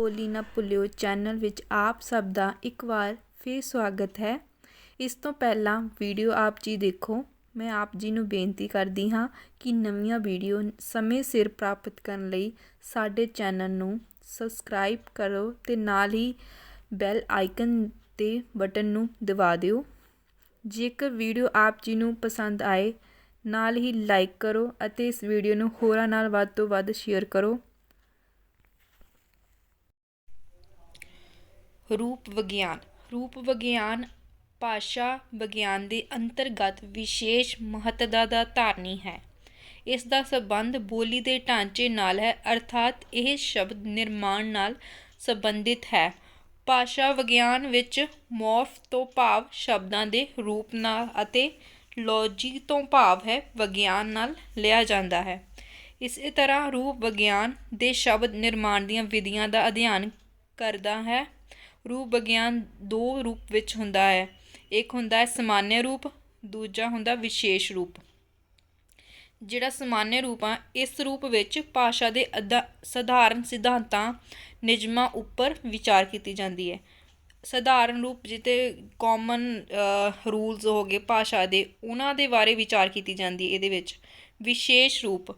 ਬੋਲੀ ਨਾ ਭੁੱਲਿਓ ਚੈਨਲ ਵਿੱਚ ਆਪ ਸਭ ਦਾ ਇੱਕ ਵਾਰ ਫਿਰ ਸਵਾਗਤ ਹੈ। ਇਸ ਤੋਂ ਪਹਿਲਾਂ ਵੀਡੀਓ ਆਪ ਜੀ ਦੇਖੋ। ਮੈਂ ਆਪ ਜੀ ਨੂੰ ਬੇਨਤੀ ਕਰਦੀ ਹਾਂ ਕਿ ਨਵੀਆਂ ਵੀਡੀਓ ਸਮੇਂ ਸਿਰ ਪ੍ਰਾਪਤ ਕਰਨ ਲਈ ਸਾਡੇ ਚੈਨਲ ਨੂੰ ਸਬਸਕ੍ਰਾਈਬ ਕਰੋ ਤੇ ਨਾਲ ਹੀ ਬੈਲ ਆਈਕਨ ਤੇ ਬਟਨ ਨੂੰ ਦਬਾ ਦਿਓ। ਜੇਕਰ ਵੀਡੀਓ ਆਪ ਜੀ ਨੂੰ ਪਸੰਦ ਆਏ, ਨਾਲ ਹੀ ਲਾਈਕ ਕਰੋ ਅਤੇ ਇਸ ਵੀਡੀਓ ਨੂੰ ਹੋਰਾਂ ਨਾਲ ਵੱਧ ਤੋਂ ਵੱਧ ਸ਼ੇਅਰ ਕਰੋ। ਰੂਪ ਵਿਗਿਆਨ। ਰੂਪ ਵਿਗਿਆਨ ਭਾਸ਼ਾ ਵਿਗਿਆਨ ਦੇ ਅੰਤਰਗਤ ਵਿਸ਼ੇਸ਼ ਮਹੱਤਤਾ ਦਾ ਧਾਰਨੀ ਹੈ। ਇਸ ਦਾ ਸੰਬੰਧ ਬੋਲੀ ਦੇ ਢਾਂਚੇ ਨਾਲ ਹੈ, ਅਰਥਾਤ ਇਹ ਸ਼ਬਦ ਨਿਰਮਾਣ ਨਾਲ ਸੰਬੰਧਿਤ ਹੈ। ਭਾਸ਼ਾ ਵਿਗਿਆਨ ਵਿੱਚ ਮੋਰਫ ਤੋਂ ਭਾਵ ਸ਼ਬਦਾਂ ਦੇ ਰੂਪ ਨਾਲ ਅਤੇ ਲੌਜੀ ਤੋਂ ਭਾਵ ਹੈ, ਵਿਗਿਆਨ ਨਾਲ ਲਿਆ ਜਾਂਦਾ ਹੈ। ਇਸੇ ਤਰ੍ਹਾਂ ਰੂਪ ਵਿਗਿਆਨ ਦੇ ਸ਼ਬਦ ਨਿਰਮਾਣ ਦੀਆਂ ਵਿਧੀਆਂ ਦਾ ਅਧਿਐਨ ਕਰਦਾ ਹੈ। ਰੂਪ ਵਿਗਿਆਨ ਦੋ ਰੂਪ ਵਿੱਚ ਹੁੰਦਾ ਹੈ। ਇੱਕ ਹੁੰਦਾ ਹੈ ਸਮਾਨਯ ਰੂਪ, ਦੂਜਾ ਹੁੰਦਾ ਵਿਸ਼ੇਸ਼ ਰੂਪ। ਜਿਹੜਾ ਸਮਾਨਯ ਰੂਪ ਆ, ਇਸ ਰੂਪ ਵਿੱਚ ਭਾਸ਼ਾ ਦੇ ਅਦਾ ਸਧਾਰਨ ਸਿਧਾਂਤਾਂ, ਨਿਯਮਾਂ ਉੱਪਰ ਵਿਚਾਰ ਕੀਤੀ ਜਾਂਦੀ ਹੈ। ਸਧਾਰਨ ਰੂਪ ਜਿੱਤੇ ਕਾਮਨ ਰੂਲਸ ਹੋ ਗਏ ਭਾਸ਼ਾ ਦੇ, ਉਹਨਾਂ ਦੇ ਬਾਰੇ ਵਿਚਾਰ ਕੀਤੀ ਜਾਂਦੀ ਇਹਦੇ ਵਿੱਚ। ਵਿਸ਼ੇਸ਼ ਰੂਪ।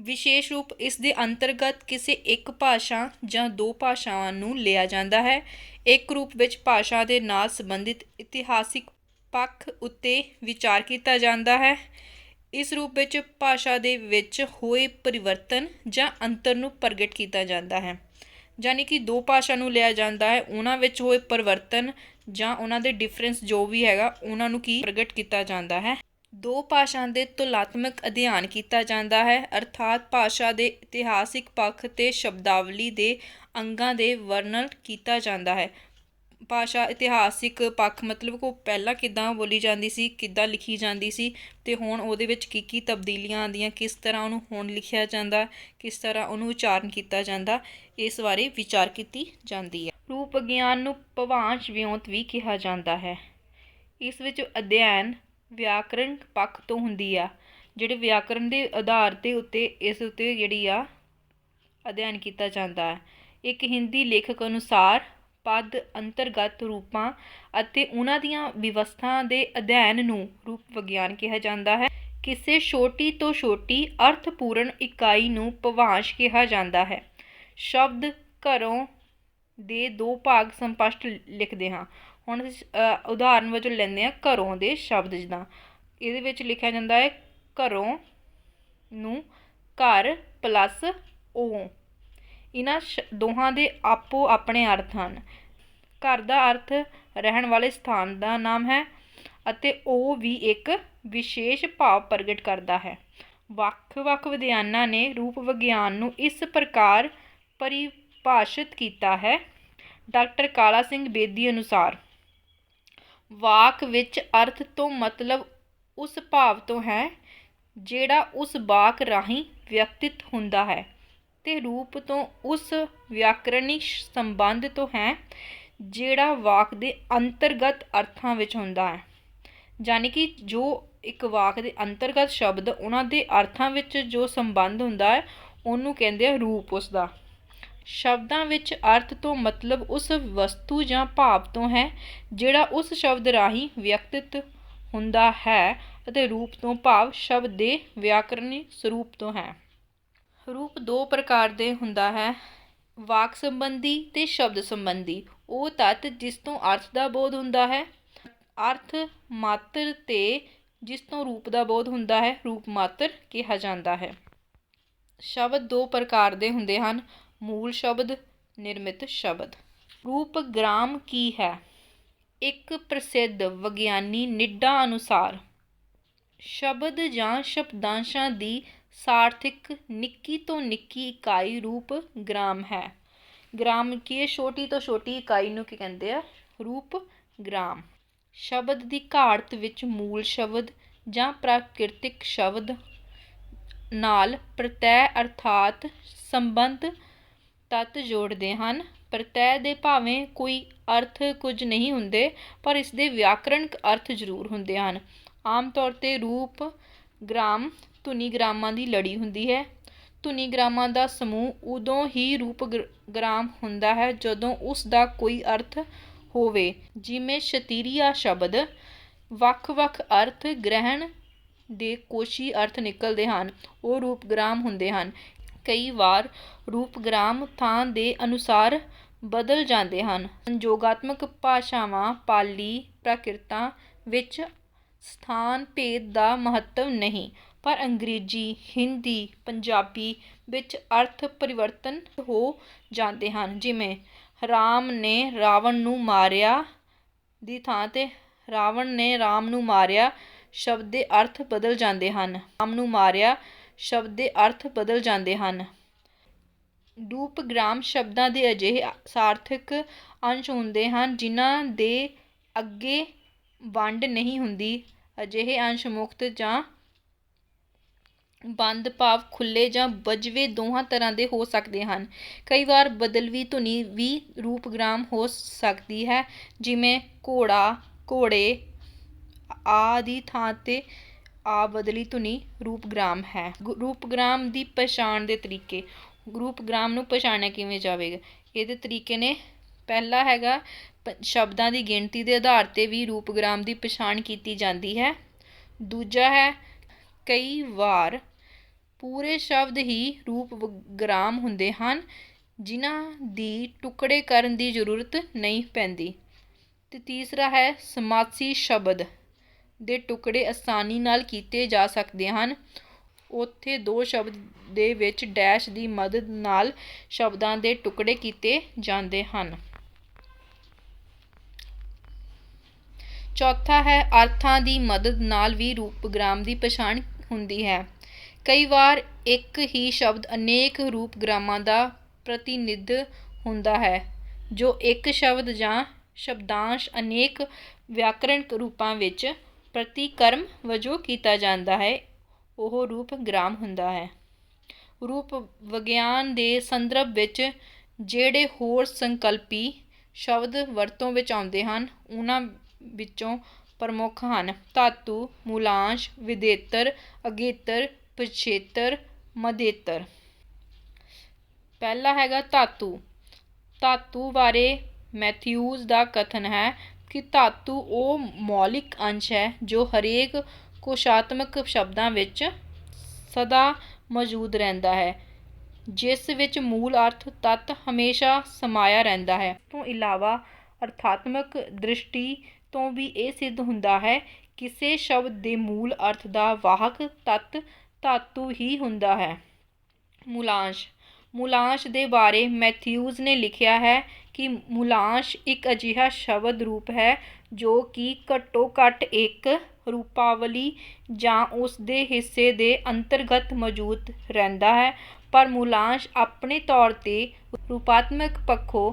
ਵਿਸ਼ੇਸ਼ ਰੂਪ ਇਸ ਦੇ ਅੰਤਰਗਤ ਕਿਸੇ ਇੱਕ ਭਾਸ਼ਾ ਜਾਂ ਦੋ ਭਾਸ਼ਾਵਾਂ ਨੂੰ ਲਿਆ ਜਾਂਦਾ ਹੈ। ਇੱਕ ਰੂਪ ਵਿੱਚ ਭਾਸ਼ਾ ਦੇ ਨਾਲ ਸੰਬੰਧਿਤ ਇਤਿਹਾਸਿਕ ਪੱਖ ਉੱਤੇ ਵਿਚਾਰ ਕੀਤਾ ਜਾਂਦਾ ਹੈ। ਇਸ ਰੂਪ ਵਿੱਚ ਭਾਸ਼ਾ ਦੇ ਵਿੱਚ ਹੋਏ ਪਰਿਵਰਤਨ ਜਾਂ ਅੰਤਰ ਨੂੰ ਪ੍ਰਗਟ ਕੀਤਾ ਜਾਂਦਾ ਹੈ। ਯਾਨੀ ਕਿ ਦੋ ਭਾਸ਼ਾ ਨੂੰ ਲਿਆ ਜਾਂਦਾ ਹੈ, ਉਹਨਾਂ ਵਿੱਚ ਹੋਏ ਪਰਿਵਰਤਨ ਜਾਂ ਉਹਨਾਂ ਦੇ ਡਿਫਰੈਂਸ ਜੋ ਵੀ ਹੈਗਾ, ਉਹਨਾਂ ਨੂੰ ਕੀ ਪ੍ਰਗਟ ਕੀਤਾ ਜਾਂਦਾ ਹੈ। ਦੋ ਭਾਸ਼ਾ ਦੇ ਤੁਲਾਤਮਕ ਅਧਿਐਨ ਕੀਤਾ ਜਾਂਦਾ ਹੈ, ਅਰਥਾਤ ਭਾਸ਼ਾ ਦੇ ਇਤਿਹਾਸਿਕ ਪੱਖ ਤੇ ਸ਼ਬਦਾਵਲੀ ਦੇ ਅੰਗਾਂ ਦੇ ਵਰਣਨ ਕੀਤਾ ਜਾਂਦਾ ਹੈ। ਭਾਸ਼ਾ ਇਤਿਹਾਸਿਕ ਪੱਖ ਮਤਲਬ ਕੋ ਪਹਿਲਾਂ ਕਿੱਦਾਂ ਬੋਲੀ ਜਾਂਦੀ ਸੀ, ਕਿੱਦਾਂ ਲਿਖੀ ਜਾਂਦੀ ਸੀ ਤੇ ਹੁਣ ਉਹਦੇ ਵਿੱਚ ਕੀ ਕੀ ਤਬਦੀਲੀਆਂ ਆਉਂਦੀਆਂ, ਕਿਸ ਤਰ੍ਹਾਂ ਉਹਨੂੰ ਹੁਣ ਲਿਖਿਆ ਜਾਂਦਾ, ਕਿਸ ਤਰ੍ਹਾਂ ਉਹਨੂੰ ਉਚਾਰਨ ਕੀਤਾ ਜਾਂਦਾ, ਇਸ ਬਾਰੇ ਵਿਚਾਰ ਕੀਤੀ ਜਾਂਦੀ ਹੈ। ਰੂਪ ਗਿਆਨ ਨੂੰ ਭਵਾਂਸ਼ ਵਿਉਂਤ ਵੀ ਕਿਹਾ ਜਾਂਦਾ ਹੈ। ਇਸ ਵਿੱਚ ਅਧਿਐਨ ਵਿਆਕਰਨ ਪੱਖ ਤੋਂ ਹੁੰਦੀ ਆ, ਜਿਹੜੇ ਵਿਆਕਰਨ ਦੇ ਆਧਾਰ ਦੇ ਉੱਤੇ ਇਸ ਉੱਤੇ ਜਿਹੜੀ ਆ ਅਧਿਐਨ ਕੀਤਾ ਜਾਂਦਾ ਹੈ। ਇੱਕ ਹਿੰਦੀ ਲੇਖਕ ਅਨੁਸਾਰ ਪਦ, ਅੰਤਰਗਤ ਰੂਪਾਂ ਅਤੇ ਉਹਨਾਂ ਦੀਆਂ ਵਿਵਸਥਾ ਦੇ ਅਧਿਐਨ ਨੂੰ ਰੂਪ ਵਿਗਿਆਨ ਕਿਹਾ ਜਾਂਦਾ ਹੈ। ਕਿਸੇ ਛੋਟੀ ਤੋਂ ਛੋਟੀ ਅਰਥਪੂਰਨ ਇਕਾਈ ਨੂੰ ਭਵਾਂਸ਼ ਕਿਹਾ ਜਾਂਦਾ ਹੈ। ਸ਼ਬਦ ਘਰੋਂ ਦੇ ਦੋ ਭਾਗ ਸੰਪਸ਼ਟ ਲਿਖਦੇ ਹਾਂ। ਹੁਣ ਉਦਾਹਰਨ ਵਜੋਂ ਲੈਂਦੇ ਹਾਂ, ਘਰੋਂ ਦੇ ਸ਼ਬਦ ਜਿੱਦਾਂ। ਇਹਦੇ ਵਿੱਚ ਲਿਖਿਆ ਜਾਂਦਾ ਹੈ, ਘਰੋਂ ਨੂੰ ਘਰ ਪਲੱਸ ਉਹ। ਇਹਨਾਂ ਦੋਹਾਂ ਦੇ ਆਪੋ ਆਪਣੇ ਅਰਥ ਹਨ। ਘਰ ਦਾ ਅਰਥ ਰਹਿਣ ਵਾਲੇ ਸਥਾਨ ਦਾ ਨਾਮ ਹੈ ਅਤੇ ਉਹ ਵੀ ਇੱਕ ਵਿਸ਼ੇਸ਼ ਭਾਵ ਪ੍ਰਗਟ ਕਰਦਾ ਹੈ। ਵੱਖ-ਵੱਖ ਵਿਦਿਆਨਾਂ ਨੇ ਰੂਪ ਵਿਗਿਆਨ ਨੂੰ ਇਸ ਪ੍ਰਕਾਰ ਪਰਿਭਾਸ਼ਿਤ ਕੀਤਾ ਹੈ। ਡਾਕਟਰ ਕਾਲਾ ਸਿੰਘ ਬੇਦੀ ਅਨੁਸਾਰ ਵਾਕ ਵਿੱਚ ਅਰਥ ਤੋਂ ਮਤਲਬ ਉਸ ਭਾਵ ਤੋਂ ਹੈ, ਜਿਹੜਾ ਉਸ ਵਾਕ ਰਾਹੀਂ ਵਿਅਕਤਿਤ ਹੁੰਦਾ ਹੈ ਅਤੇ ਰੂਪ ਤੋਂ ਉਸ ਵਿਆਕਰਣੀ ਸੰਬੰਧ ਤੋਂ ਹੈ, ਜਿਹੜਾ ਵਾਕ ਦੇ ਅੰਤਰਗਤ ਅਰਥਾਂ ਵਿੱਚ ਹੁੰਦਾ ਹੈ। ਯਾਨੀ ਕਿ ਜੋ ਇੱਕ ਵਾਕ ਦੇ ਅੰਤਰਗਤ ਸ਼ਬਦ ਉਹਨਾਂ ਦੇ ਅਰਥਾਂ ਵਿੱਚ ਜੋ ਸੰਬੰਧ ਹੁੰਦਾ ਹੈ, ਉਹਨੂੰ ਕਹਿੰਦੇ ਆ ਰੂਪ ਉਸ ਦਾ ਸ਼ਬਦਾਂ ਵਿੱਚ ਅਰਥ ਤੋਂ ਮਤਲਬ ਉਸ ਵਸਤੂ ਜਾਂ ਭਾਵ ਤੋਂ ਹੈ, ਜਿਹੜਾ ਉਸ ਸ਼ਬਦ ਰਾਹੀਂ ਵਿਅਕਤਿਤ ਹੁੰਦਾ ਹੈ ਅਤੇ ਰੂਪ ਤੋਂ ਭਾਵ ਸ਼ਬਦ ਦੇ ਵਿਆਕਰਣੀ ਸਰੂਪ ਤੋਂ ਹੈ। ਰੂਪ ਦੋ ਪ੍ਰਕਾਰ ਦੇ ਹੁੰਦਾ ਹੈ, ਵਾਕ ਸੰਬੰਧੀ ਤੇ ਸ਼ਬਦ ਸੰਬੰਧੀ। ਉਹ ਤੱਤ ਜਿਸ ਤੋਂ ਅਰਥ ਦਾ ਬੋਧ ਹੁੰਦਾ ਹੈ, ਅਰਥ ਮਾਤਰ ਤੇ ਜਿਸ ਤੋਂ ਰੂਪ ਦਾ ਬੋਧ ਹੁੰਦਾ ਹੈ, ਰੂਪ ਮਾਤਰ ਕਿਹਾ ਜਾਂਦਾ ਹੈ। ਸ਼ਬਦ ਦੋ ਪ੍ਰਕਾਰ ਦੇ ਹੁੰਦੇ ਹਨ ਮੂਲ ਸ਼ਬਦ, ਨਿਰਮਿਤ ਸ਼ਬਦ। ਰੂਪ ਗ੍ਰਾਮ ਕੀ ਹੈ? ਇੱਕ ਪ੍ਰਸਿੱਧ ਵਿਗਿਆਨੀ ਨਿੱਡਾ ਅਨੁਸਾਰ, ਸ਼ਬਦ ਜਾਂ ਸ਼ਬਦਾਂਸ਼ਾਂ ਦੀ ਸਾਰਥਿਕ ਨਿੱਕੀ ਤੋਂ ਨਿੱਕੀ ਇਕਾਈ ਰੂਪ ਗ੍ਰਾਮ ਹੈ। ਗ੍ਰਾਮ ਕੀ ਹੈ? ਛੋਟੀ ਤੋਂ ਛੋਟੀ ਇਕਾਈ ਨੂੰ ਕੀ ਕਹਿੰਦੇ ਆ? ਰੂਪ ਗ੍ਰਾਮ। ਸ਼ਬਦ ਦੀ ਘਾੜਤ ਵਿੱਚ ਮੂਲ ਸ਼ਬਦ ਜਾਂ ਪ੍ਰਾਕਿਰਤਿਕ ਸ਼ਬਦ ਨਾਲ ਪ੍ਰਤੈ ਅਰਥਾਤ ਸੰਬੰਧ ਤੱਤ ਜੋੜਦੇ ਹਨ ਪ੍ਰਤੈ ਦੇ ਭਾਵੇਂ ਕੋਈ ਅਰਥ ਕੁਝ ਨਹੀਂ ਹੁੰਦੇ, ਪਰ ਇਸ ਦੇ ਵਿਆਕਰਣਕ ਅਰਥ ਜ਼ਰੂਰ ਹੁੰਦੇ ਹਨ। ਆਮ ਤੌਰ ਤੇ ਰੂਪ ਗ੍ਰਾਮ ਧੁਨੀ ਗ੍ਰਾਮਾਂ ਦੀ ਲੜੀ ਹੁੰਦੀ ਹੈ। ਧੁਨੀਗ੍ਰਾਮਾਂ ਦਾ ਸਮੂਹ ਉਦੋਂ ਹੀ ਰੂਪ ਗ੍ਰਾਮ ਹੁੰਦਾ ਹੈ ਜਦੋਂ ਉਸ ਦਾ ਕੋਈ ਅਰਥ ਹੋਵੇ, ਜਿਵੇਂ ਸ਼ਤੀਰੀਆ ਸ਼ਬਦ। ਵੱਖ-ਵੱਖ ਅਰਥ ਗ੍ਰਹਿਣ ਦੇ ਕੋਸ਼ੀ ਅਰਥ ਨਿਕਲਦੇ ਹਨ, ਉਹ ਰੂਪਗ੍ਰਾਮ ਹੁੰਦੇ ਹਨ। ਕਈ ਵਾਰ ਰੂਪਗ੍ਰਾਮ ਥਾਂ ਦੇ ਅਨੁਸਾਰ ਬਦਲ ਜਾਂਦੇ ਹਨ। ਸੰਯੋਗਾਤਮਕ ਭਾਸ਼ਾਵਾਂ, ਪਾਲੀ ਪ੍ਰਾਕ੍ਰਿਤਾਂ ਵਿੱਚ ਸਥਾਨ ਭੇਦ ਦਾ ਮਹੱਤਵ ਨਹੀਂ, ਪਰ ਅੰਗਰੇਜ਼ੀ, ਹਿੰਦੀ, ਪੰਜਾਬੀ ਵਿੱਚ ਅਰਥ ਪਰਿਵਰਤਨ ਹੋ ਜਾਂਦੇ ਹਨ। ਜਿਵੇਂ, ਰਾਮ ਨੇ ਰਾਵਣ ਨੂੰ ਮਾਰਿਆ ਦੀ ਥਾਂ 'ਤੇ ਰਾਵਣ ਨੇ ਰਾਮ ਨੂੰ ਮਾਰਿਆ ਸ਼ਬਦ ਦੇ ਅਰਥ ਬਦਲ ਜਾਂਦੇ ਹਨ। ਰਾਮ ਨੂੰ ਮਾਰਿਆ ਸ਼ਬਦ ਦੇ ਅਰਥ ਬਦਲ ਜਾਂਦੇ ਹਨ। ਰੂਪਗ੍ਰਾਮ ਸ਼ਬਦਾਂ ਦੇ ਅਜਿਹੇ ਸਾਰਥਕ ਅੰਸ਼ ਹੁੰਦੇ ਹਨ, ਜਿਨ੍ਹਾਂ ਦੇ ਅੱਗੇ ਵੰਡ ਨਹੀਂ ਹੁੰਦੀ। ਅਜਿਹੇ ਅੰਸ਼ ਮੁਕਤ ਜਾਂ ਬੰਦ ਭਾਵ ਖੁੱਲੇ ਜਾਂ ਬੱਝਵੇਂ ਦੋਹਾਂ ਤਰ੍ਹਾਂ ਦੇ ਹੋ ਸਕਦੇ ਹਨ। ਕਈ ਵਾਰ ਬਦਲਵੀ ਧੁਨੀ ਵੀ ਰੂਪਗ੍ਰਾਮ ਹੋ ਸਕਦੀ ਹੈ, ਜਿਵੇਂ ਘੋੜਾ, ਘੋੜੇ ਆ ਥਾਂ 'ਤੇ ਆ ਬਦਲੀ ਧੁਨੀ ਰੂਪਗ੍ਰਾਮ ਹੈ। ਗੁ- ਰੂਪਗ੍ਰਾਮ ਦੀ ਪਛਾਣ ਦੇ ਤਰੀਕੇ। ਰੂਪਗ੍ਰਾਮ ਨੂੰ ਪਛਾਣਿਆ ਕਿਵੇਂ ਜਾਵੇਗਾ? ਇਹਦੇ ਤਰੀਕੇ ਨੇ ਪਹਿਲਾ ਹੈਗਾ ਸ਼ਬਦਾਂ ਦੀ ਗਿਣਤੀ ਦੇ ਆਧਾਰ 'ਤੇ ਵੀ ਰੂਪਗ੍ਰਾਮ ਦੀ ਪਛਾਣ ਕੀਤੀ ਜਾਂਦੀ ਹੈ। ਦੂਜਾ ਹੈ, ਕਈ ਵਾਰ ਪੂਰੇ ਸ਼ਬਦ ਹੀ ਰੂਪਗ੍ਰਾਮ ਹੁੰਦੇ ਹਨ, ਜਿਨ੍ਹਾਂ ਦੀ ਟੁਕੜੇ ਕਰਨ ਦੀ ਜ਼ਰੂਰਤ ਨਹੀਂ ਪੈਂਦੀ। ਤੇ ਤੀਸਰਾ ਹੈ, ਸਮਾਸੀ ਸ਼ਬਦ। ਦੇ ਟੁਕੜੇ ਆਸਾਨੀ ਨਾਲ ਕੀਤੇ ਜਾ ਸਕਦੇ ਹਨ। ਉੱਥੇ ਦੋ ਸ਼ਬਦ ਦੇ ਵਿੱਚ ਡੈਸ਼ ਦੀ ਮਦਦ ਨਾਲ ਸ਼ਬਦਾਂ ਦੇ ਟੁਕੜੇ ਕੀਤੇ ਜਾਂਦੇ ਹਨ। ਚੌਥਾ ਹੈ, ਅਰਥਾਂ ਦੀ ਮਦਦ ਨਾਲ ਵੀ ਰੂਪਗ੍ਰਾਮ ਦੀ ਪਛਾਣ ਹੁੰਦੀ ਹੈ। ਕਈ ਵਾਰ ਇੱਕ ਹੀ ਸ਼ਬਦ ਅਨੇਕ ਰੂਪਗ੍ਰਾਮਾਂ ਦਾ ਪ੍ਰਤੀਨਿਧ ਹੁੰਦਾ ਹੈ, ਜੋ ਇੱਕ ਸ਼ਬਦ ਜਾਂ ਸ਼ਬਦਾਂਸ਼ ਅਨੇਕ ਵਿਆਕਰਣਿਕ ਰੂਪਾਂ ਵਿੱਚ ਪ੍ਰਤੀਕਰਮ ਵਜੋਂ ਕੀਤਾ ਜਾਂਦਾ ਹੈ, ਉਹ ਰੂਪ ਗ੍ਰਾਮ ਹੁੰਦਾ ਹੈ। ਰੂਪ ਵਿਗਿਆਨ ਦੇ ਸੰਦਰਭ ਵਿੱਚ ਜਿਹੜੇ ਹੋਰ ਸੰਕਲਪੀ ਸ਼ਬਦ ਵਰਤੋਂ ਵਿੱਚ ਆਉਂਦੇ ਹਨ, ਉਹਨਾਂ ਵਿੱਚੋਂ ਪ੍ਰਮੁੱਖ ਹਨ। ਧਾਤੂ, ਮੂਲਾਂਸ਼, ਵਿਦੇਤਰ, ਅਗੇਤਰ, ਪਛੇਤਰ, ਮਦੇਤਰ। ਪਹਿਲਾ ਹੈਗਾ ਧਾਤੂ। ਧਾਤੂ ਬਾਰੇ ਮੈਥਿਊਜ਼ ਦਾ ਕਥਨ ਹੈ ਕਿ ਧਾਤੂ ਉਹ ਮੌਲਿਕ ਅੰਸ਼ ਹੈ ਜੋ ਹਰੇਕ ਕੋਸ਼ਾਤਮਕ ਸ਼ਬਦਾਂ ਵਿੱਚ ਸਦਾ ਮੌਜੂਦ ਰਹਿੰਦਾ ਹੈ, ਜਿਸ ਵਿੱਚ ਮੂਲ ਅਰਥ ਤੱਤ ਹਮੇਸ਼ਾ ਸਮਾਇਆ ਰਹਿੰਦਾ ਹੈ। ਤੋਂ ਇਲਾਵਾ ਅਰਥਾਤਮਕ ਦ੍ਰਿਸ਼ਟੀ ਤੋਂ ਵੀ ਇਹ ਸਿੱਧ ਹੁੰਦਾ ਹੈ, ਕਿਸੇ ਸ਼ਬਦ ਦੇ ਮੂਲ ਅਰਥ ਦਾ ਵਾਹਕ ਤੱਤ ਧਾਤੂ ਹੀ ਹੁੰਦਾ ਹੈ। ਮੂਲਾਂਸ਼ ਮੂਲਾਂਸ਼ ਦੇ ਬਾਰੇ ਮੈਥਿਊਜ਼ ਨੇ ਲਿਖਿਆ ਹੈ ਕਿ ਮੂਲਾਂਸ਼ ਇੱਕ ਅਜਿਹਾ ਸ਼ਬਦ ਰੂਪ ਹੈ ਜੋ ਕਿ ਘੱਟੋ ਘੱਟ ਇੱਕ ਰੂਪਾਵਲੀ ਜਾਂ ਉਸ ਦੇ ਹਿੱਸੇ ਦੇ ਅੰਤਰਗਤ ਮੌਜੂਦ ਰਹਿੰਦਾ ਹੈ। ਪਰ ਮੂਲਾਂਸ਼ ਆਪਣੇ ਤੌਰ ਤੇ ਰੂਪਾਤਮਕ ਪੱਖੋਂ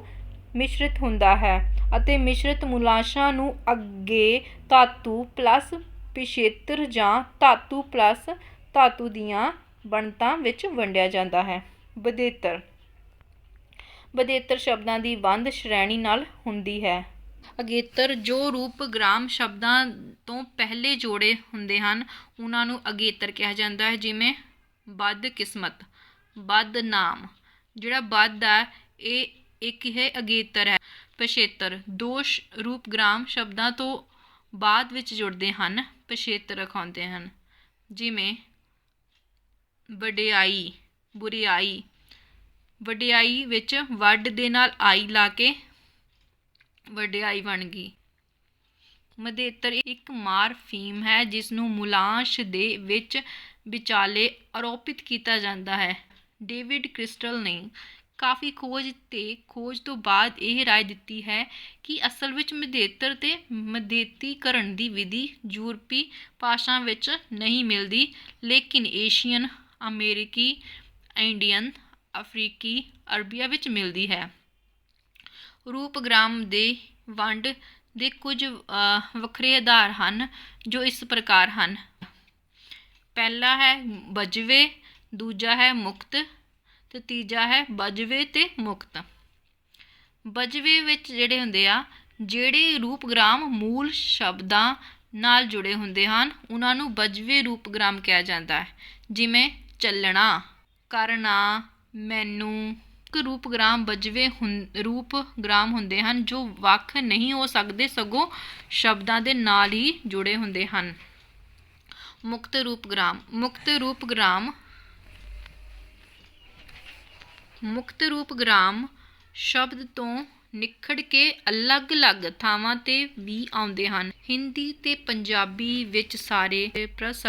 ਮਿਸ਼ਰਿਤ ਹੁੰਦਾ ਹੈ ਅਤੇ ਮਿਸ਼ਰਿਤ ਮੂਲਾਂਸ਼ਾਂ ਨੂੰ ਅੱਗੇ ਧਾਤੂ ਪਲੱਸ ਪਿਛੇਤਰ ਜਾਂ ਧਾਤੂ ਪਲੱਸ ਧਾਤੂ ਦੀਆਂ ਬਣਤਾਂ ਵਿੱਚ ਵੰਡਿਆ ਜਾਂਦਾ ਹੈ। ਵਧੇਤਰ ਵਧੇਤਰ ਸ਼ਬਦਾਂ ਦੀ ਵੰਡ ਸ਼੍ਰੇਣੀ ਨਾਲ ਹੁੰਦੀ ਹੈ। ਅਗੇਤਰ ਜੋ ਰੂਪਗ੍ਰਾਮ ਸ਼ਬਦਾਂ ਤੋਂ ਪਹਿਲੇ ਜੋੜੇ ਹੁੰਦੇ ਹਨ, ਉਹਨਾਂ ਨੂੰ ਅਗੇਤਰ ਕਿਹਾ ਜਾਂਦਾ ਹੈ, ਜਿਵੇਂ ਬਦ ਕਿਸਮਤ ਬਦ ਨਾਮ। ਜਿਹੜਾ ਬਦ ਹੈ, ਇਹ ਇੱਕ ਹੈ ਅਗੇਤਰ ਹੈ। ਪਛੇਤਰ ਦੋ ਸ਼- ਰੂਪਗ੍ਰਾਮ ਸ਼ਬਦਾਂ ਤੋਂ ਬਾਅਦ ਵਿੱਚ ਜੁੜਦੇ ਹਨ, ਪਛੇਤਰ ਰਖਾਉਂਦੇ ਹਨ। ਜਿਵੇਂ, ਵਡਿਆਈ, ਬੁਰਿਆਈ ਵਡਿਆਈ ਵਿੱਚ ਵੱਡ ਦੇ ਨਾਲ ਆਈ ਲਾ ਕੇ ਵਡਿਆਈ ਬਣ ਗਈ। ਮਧੇਤਰ ਇੱਕ ਮਾਰਫੀਮ ਹੈ ਜਿਸ ਨੂੰ ਮੁਲਾਂਸ਼ ਦੇ ਵਿੱਚ ਵਿਚਾਲੇ ਆਰੋਪਿਤ ਕੀਤਾ ਜਾਂਦਾ ਹੈ। ਡੇਵਿਡ ਕ੍ਰਿਸਟਲ ਨੇ ਕਾਫੀ ਖੋਜ ਤੇ ਖੋਜ ਤੋਂ ਬਾਅਦ ਇਹ ਰਾਏ ਦਿੱਤੀ ਹੈ ਕਿ ਅਸਲ ਵਿੱਚ ਮਧੇਤਰ ਤੇ ਮਧੇਤੀਕਰਨ ਦੀ ਵਿਧੀ ਯੂਰਪੀ ਭਾਸ਼ਾ ਵਿੱਚ ਨਹੀਂ ਮਿਲਦੀ, ਲੇਕਿਨ ਏਸ਼ੀਅਨ, ਅਮਰੀਕੀ, ਇੰਡੀਅਨ ਅਫਰੀਕੀ ਅਰਬੀਆ ਵਿੱਚ ਮਿਲਦੀ ਹੈ। ਰੂਪਗ੍ਰਾਮ ਦੇ ਵੰਡ ਦੇ ਕੁਝ ਵੱਖਰੇ ਆਧਾਰ ਹਨ ਜੋ ਇਸ ਪ੍ਰਕਾਰ ਹਨ। ਪਹਿਲਾ ਹੈ ਬਜਵੇ, ਦੂਜਾ ਹੈ ਮੁਕਤ ਅਤੇ ਤੀਜਾ ਹੈ ਬਜਵੇ ਅਤੇ ਮੁਕਤ। ਬਜਵੇ ਵਿੱਚ ਜਿਹੜੇ ਹੁੰਦੇ ਆ, ਜਿਹੜੇ ਰੂਪਗ੍ਰਾਮ ਮੂਲ ਸ਼ਬਦਾਂ ਨਾਲ ਜੁੜੇ ਹੁੰਦੇ ਹਨ, ਉਹਨਾਂ ਨੂੰ ਬਜਵੇ ਰੂਪਗ੍ਰਾਮ ਕਿਹਾ ਜਾਂਦਾ ਹੈ, ਜਿਵੇਂ ਚੱਲਣਾ, ਕਰਨਾ ਮੈਨੂੰ ਇੱਕ ਰੂਪਗ੍ਰਾਮ ਵਜਵੇਂ ਹੁੰ- ਰੂਪਗ੍ਰਾਮ ਹੁੰਦੇ ਹਨ, ਜੋ ਵੱਖ ਨਹੀਂ ਹੋ ਸਕਦੇ, ਸਗੋਂ ਸ਼ਬਦਾਂ ਦੇ ਨਾਲ ਹੀ ਜੁੜੇ ਹੁੰਦੇ ਹਨ। ਮੁਕਤ ਰੂਪਗ੍ਰਾਮ ਮੁਕਤ ਰੂਪਗ੍ਰਾਮ ਮੁਕਤ ਰੂਪਗ੍ਰਾਮ ਸ਼ਬਦ ਤੋਂ ਨਿਖੜ ਕੇ ਅਲੱਗ-ਅਲੱਗ ਥਾਵਾਂ ਤੇ ਵੀ ਆਉਂਦੇ ਹਨ। ਹਿੰਦੀ ਤੇ ਪੰਜਾਬੀ ਵਿੱਚ ਸਾਰੇ ਪ੍ਰਸ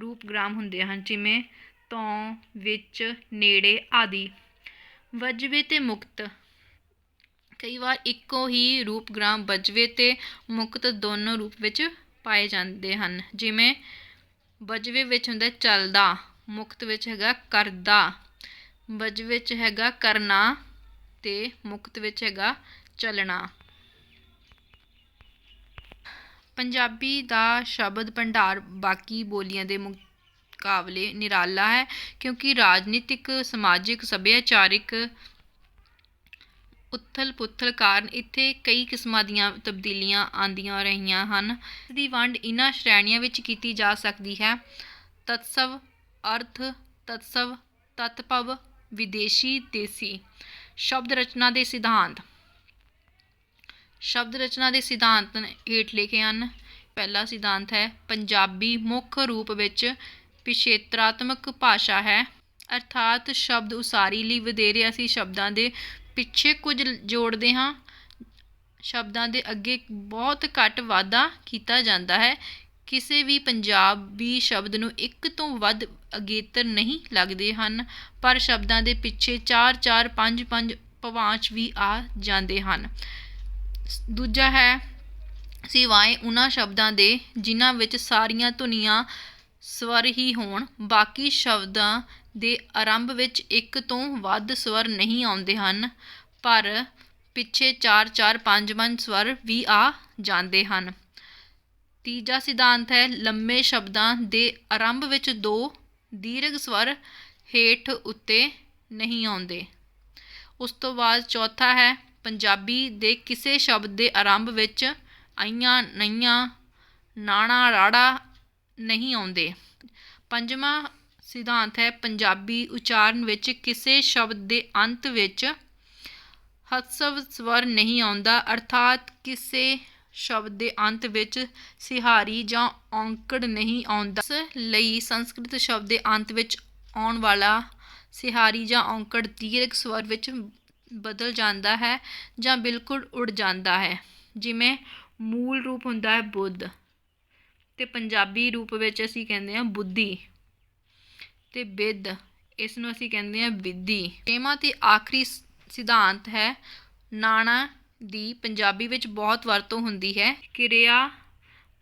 ਰੂਪ ਗ੍ਰਾਮ ਹੁੰਦੇ ਹਨ, ਜਿਵੇਂ ਤੋਂ ਵਿੱਚ ਨੇੜੇ ਆਦਿ। ਵਜਵੇ ਅਤੇ ਮੁਕਤ। ਕਈ ਵਾਰ ਇੱਕੋ ਹੀ ਰੂਪ ਰੂਪਗ੍ਰਾਮ ਵਜਵੇ ਅਤੇ ਮੁਕਤ ਦੋਨੋਂ ਰੂਪ ਵਿੱਚ ਪਾਏ ਜਾਂਦੇ ਹਨ। ਜਿਵੇਂ ਵਜਵੇ ਵਿੱਚ ਹੁੰਦਾ ਚੱਲਦਾ, ਮੁਕਤ ਵਿੱਚ ਹੈਗਾ ਕਰਦਾ। ਵਜਵੇ ਵਿੱਚ ਹੈਗਾ ਕਰਨਾ ਅਤੇ ਮੁਕਤ ਵਿੱਚ ਹੈਗਾ ਚੱਲਣਾ। ਪੰਜਾਬੀ ਦਾ ਸ਼ਬਦ ਭੰਡਾਰ ਬਾਕੀ ਬੋਲੀਆਂ ਦੇ ਕਾਬਲੇ ਨਿਰਾਲਾ ਹੈ ਕਿਉਂਕਿ ਰਾਜਨੀਤਿਕ, ਸਮਾਜਿਕ, ਸੱਭਿਆਚਾਰਿਕ ਉਥਲ ਪੁਥਲ ਕਾਰਨ ਇੱਥੇ ਕਈ ਕਿਸਮਾਂ ਦੀਆਂ ਤਬਦੀਲੀਆਂ ਆਂਦੀਆਂ ਰਹੀਆਂ ਹਨ। ਇਸ ਦੀ ਵੰਡ ਇਹਨਾਂ ਸ਼੍ਰੇਣੀਆਂ ਵਿੱਚ ਕੀਤੀ ਜਾ ਸਕਦੀ ਹੈ। ਤਤਸਵ, ਅਰਥ, ਤਤਸਵ, ਤਤਭਵ, ਵਿਦੇਸ਼ੀ, ਦੇਸੀ। ਸ਼ਬਦ ਰਚਨਾ ਦੇ ਸਿਧਾਂਤ। ਸ਼ਬਦ ਰਚਨਾ ਦੇ ਸਿਧਾਂਤ ਹੇਠ ਲਿਖੇ ਹਨ। ਪਹਿਲਾ ਸਿਧਾਂਤ ਹੈ, ਪੰਜਾਬੀ ਮੁੱਖ ਰੂਪ ਵਿੱਚ ਪਿਛੇਤਰਾਤਮਕ ਭਾਸ਼ਾ ਹੈ। ਅਰਥਾਤ ਸ਼ਬਦ ਉਸਾਰੀ ਲਈ ਵਧੇਰੇ ਅਸੀਂ ਸ਼ਬਦਾਂ ਦੇ ਪਿੱਛੇ ਕੁਝ ਜੋੜਦੇ ਹਾਂ। ਸ਼ਬਦਾਂ ਦੇ ਅੱਗੇ ਬਹੁਤ ਘੱਟ ਵਾਧਾ ਕੀਤਾ ਜਾਂਦਾ ਹੈ। ਕਿਸੇ ਵੀ ਪੰਜਾਬੀ ਸ਼ਬਦ ਨੂੰ ਇੱਕ ਤੋਂ ਵੱਧ ਅਗੇਤਰ ਨਹੀਂ ਲੱਗਦੇ ਹਨ, ਪਰ ਸ਼ਬਦਾਂ ਦੇ ਪਿੱਛੇ 4 4 5 5 ਭਵਾਂਸ਼ ਵੀ ਆ ਜਾਂਦੇ ਹਨ। ਦੂਜਾ ਹੈ, ਸਿਵਾਏ ਉਹਨਾਂ ਸ਼ਬਦਾਂ ਦੇ ਜਿਨ੍ਹਾਂ ਵਿੱਚ ਸਾਰੀਆਂ ਧੁਨੀਆਂ ਸਵਰ ਹੀ ਹੋਣ। ਬਾਕੀ ਸ਼ਬਦਾਂ ਦੇ ਆਰੰਭ ਵਿੱਚ ਇੱਕ ਤੋਂ ਵੱਧ ਸਵਰ ਨਹੀਂ ਆਉਂਦੇ ਹਨ, ਪਰ ਪਿੱਛੇ 4 4 5 5 ਸਵਰ ਵੀ ਆ ਜਾਂਦੇ ਹਨ। ਤੀਜਾ ਸਿਧਾਂਤ ਹੈ, ਲੰਮੇ ਸ਼ਬਦਾਂ ਦੇ ਆਰੰਭ ਵਿੱਚ ਦੋ ਦੀਰਘ ਸਵਰ ਹੇਠ ਉੱਤੇ ਨਹੀਂ ਆਉਂਦੇ। ਉਸ ਤੋਂ ਬਾਅਦ ਚੌਥਾ ਹੈ, ਪੰਜਾਬੀ ਦੇ ਕਿਸੇ ਸ਼ਬਦ ਦੇ ਆਰੰਭ ਵਿੱਚ ਆਈਆਂ, ਨਈਆਂ, ਨਾਣਾ, ਰਾੜਾ ਨਹੀਂ ਆਉਂਦੇ। ਪੰਜਵਾਂ ਸਿਧਾਂਤ ਹੈ, ਪੰਜਾਬੀ ਉਚਾਰਨ ਵਿੱਚ ਕਿਸੇ ਸ਼ਬਦ ਦੇ ਅੰਤ ਵਿੱਚ ਹਸਵ ਸਵਰ ਨਹੀਂ ਆਉਂਦਾ, ਅਰਥਾਤ ਕਿਸੇ ਸ਼ਬਦ ਦੇ ਅੰਤ ਵਿੱਚ ਸਿਹਾਰੀ ਜਾਂ ਔਂਕੜ ਨਹੀਂ ਆਉਂਦਾ। ਇਸ ਲਈ ਸੰਸਕ੍ਰਿਤ ਸ਼ਬਦ ਦੇ ਅੰਤ ਵਿੱਚ ਆਉਣ ਵਾਲਾ ਸਿਹਾਰੀ ਜਾਂ ਔਂਕੜ ਦੀਰਘ ਸਵਰ ਵਿੱਚ ਬਦਲ ਜਾਂਦਾ ਹੈ ਜਾਂ ਬਿਲਕੁਲ ਉੜ ਜਾਂਦਾ ਹੈ, ਜਿਵੇਂ ਮੂਲ ਰੂਪ ਹੁੰਦਾ ਹੈ ਬੁੱਧ। ਤੇ ਪੰਜਾਬੀ ਰੂਪ ਵਿੱਚ ਅਸੀਂ ਕਹਿੰਦੇ ਹਾਂ ਬੁੱਧੀ ਤੇ ਬਿੱਧ ਇਸ ਨੂੰ ਅਸੀਂ ਕਹਿੰਦੇ ਹਾਂ ਵਿਧੀ। ਛੇਵਾਂ ਤੇ ਆਖਰੀ ਸਿਧਾਂਤ ਹੈ, ਨਾਣਾ ਦੀ ਪੰਜਾਬੀ ਵਿੱਚ ਬਹੁਤ ਵਰਤੋਂ ਹੁੰਦੀ ਹੈ। ਕਿਰਿਆ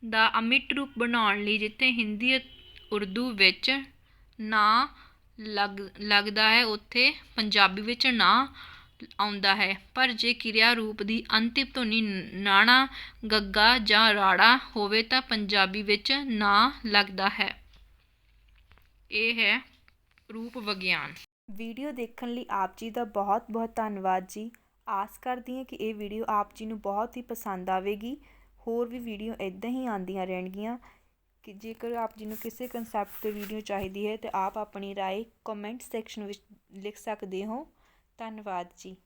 ਦਾ ਅਮਿਟ ਰੂਪ ਬਣਾਉਣ ਲਈ ਜਿੱਥੇ ਹਿੰਦੀ ਉਰਦੂ ਵਿੱਚ ਨਾ ਲੱਗ, ਲੱਗਦਾ ਹੈ, ਉੱਥੇ ਪੰਜਾਬੀ ਵਿੱਚ ਨਾ ਆਉਂਦਾ ਹੈ ਪਰ ਜੇ ਕਿਰਿਆ ਰੂਪ ਦੀ ਅੰਤਿਮ ਧੁਨੀ ਨਾਣਾ ਗੱਗਾ ਜਾਂ ਰਾੜਾ ਹੋਵੇ ਤਾਂ ਪੰਜਾਬੀ ਵਿੱਚ ਨਾ ਲੱਗਦਾ ਹੈ ਇਹ ਹੈ ਰੂਪ ਵਿਗਿਆਨ ਵੀਡੀਓ ਦੇਖਣ ਲਈ ਆਪ ਜੀ ਦਾ ਬਹੁਤ ਬਹੁਤ ਧੰਨਵਾਦ ਜੀ ਆਸ ਕਰਦੀ ਹਾਂ ਕਿ ਇਹ ਵੀਡੀਓ ਆਪ ਜੀ ਨੂੰ ਬਹੁਤ ਹੀ ਪਸੰਦ ਆਵੇਗੀ ਹੋਰ ਵੀ ਵੀਡੀਓ ਇਦਾਂ ਹੀ ਆਉਂਦੀਆਂ ਰਹਿਣਗੀਆਂ ਕਿ ਜੇਕਰ ਆਪ ਜੀ ਨੂੰ ਕਿਸੇ ਕਨਸੈਪਟ ਤੇ ਵੀਡੀਓ ਚਾਹੀਦੀ ਹੈ ਤਾਂ ਆਪ ਆਪਣੀ رائے ਕਮੈਂਟ ਸੈਕਸ਼ਨ ਵਿੱਚ ਲਿਖ ਸਕਦੇ ਹੋ ਧੰਨਵਾਦ ਜੀ।